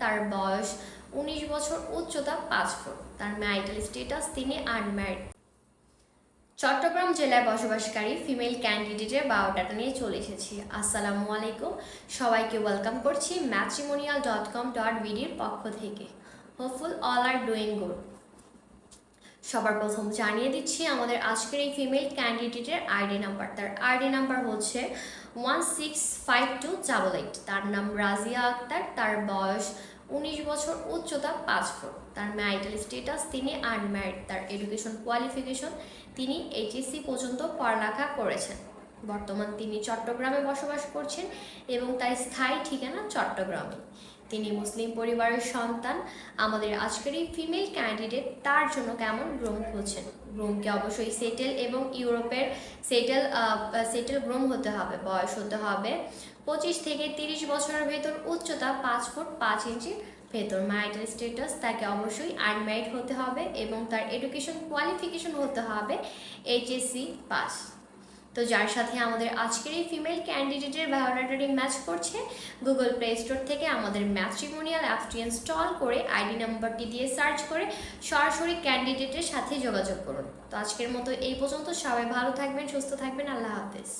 তার বয়স উনিশ বছর উচ্চতা পাঁচ ফুট। তার ম্যারিটাল স্টেটাস তিনি আনম্যারিড চট্টগ্রাম জেলায় বসবাসকারী ফিমেল ক্যান্ডিডেটের বায়োডাটা নিয়ে চলে এসেছি। আসসালামু আলাইকুম। সবাইকে ওয়েলকাম করছি ম্যাট্রিমোনিয়াল ডট কম ডট বিডির পক্ষ থেকে। Hopeful all are doing good সবার প্রথম জানিয়ে দিচ্ছি, আমাদের আজকের এই ফিমেল ক্যান্ডিডেটের আইডি নাম্বার তার আইডি নাম্বার হচ্ছে one six five two double eight তার নাম রাজিয়া আক্তার, তার বয়স উনিশ বছর, উচ্চতা পাঁচ ফুট। তার ম্যারিটাল স্টেটাস তিনি আনম্যারিড তার এডুকেশন কোয়ালিফিকেশন তিনি এইচএসসি পর্যন্ত পড়ালেখা করেছেন। বর্তমান তিনি চট্টগ্রামে বসবাস করছেন এবং তার স্থায়ী ঠিকানা চট্টগ্রামে। তিনি মুসলিম পরিবারের সন্তান। আমাদের আজকের এই ফিমেল ক্যান্ডিডেট তার জন্য কেমন গ্রোম খুঁজছেন? গ্রোমকে অবশ্যই সেটেল এবং ইউরোপের সেটেল সেটেল গ্রোম হতে হবে, বয়স হতে হবে পঁচিশ থেকে তিরিশ বছরের ভেতর, উচ্চতা পাঁচ ফুট পাঁচ ইঞ্চির ভেতর। ম্যারিটাল স্ট্যাটাস তাকে অবশ্যই আনম্যারিড হতে হবে এবং তার এডুকেশন কোয়ালিফিকেশন হতে হবে এইচএসসি পাস তো যার সাথে আমাদের আজকের এই ফিমেল ক্যান্ডিডেটের বায়োডাটাটি ম্যাচ করছে গুগল প্লে স্টোর থেকে আমাদের ম্যাট্রিমোনিয়াল অ্যাপটি ইনস্টল করে আইডি নাম্বারটি দিয়ে সার্চ করে সরাসরি ক্যান্ডিডেটের সাথে যোগাযোগ করুন। তো আজকের মতো এই পর্যন্ত। সবাই ভালো থাকবেন, সুস্থ থাকবেন। আল্লাহ হাফেজ।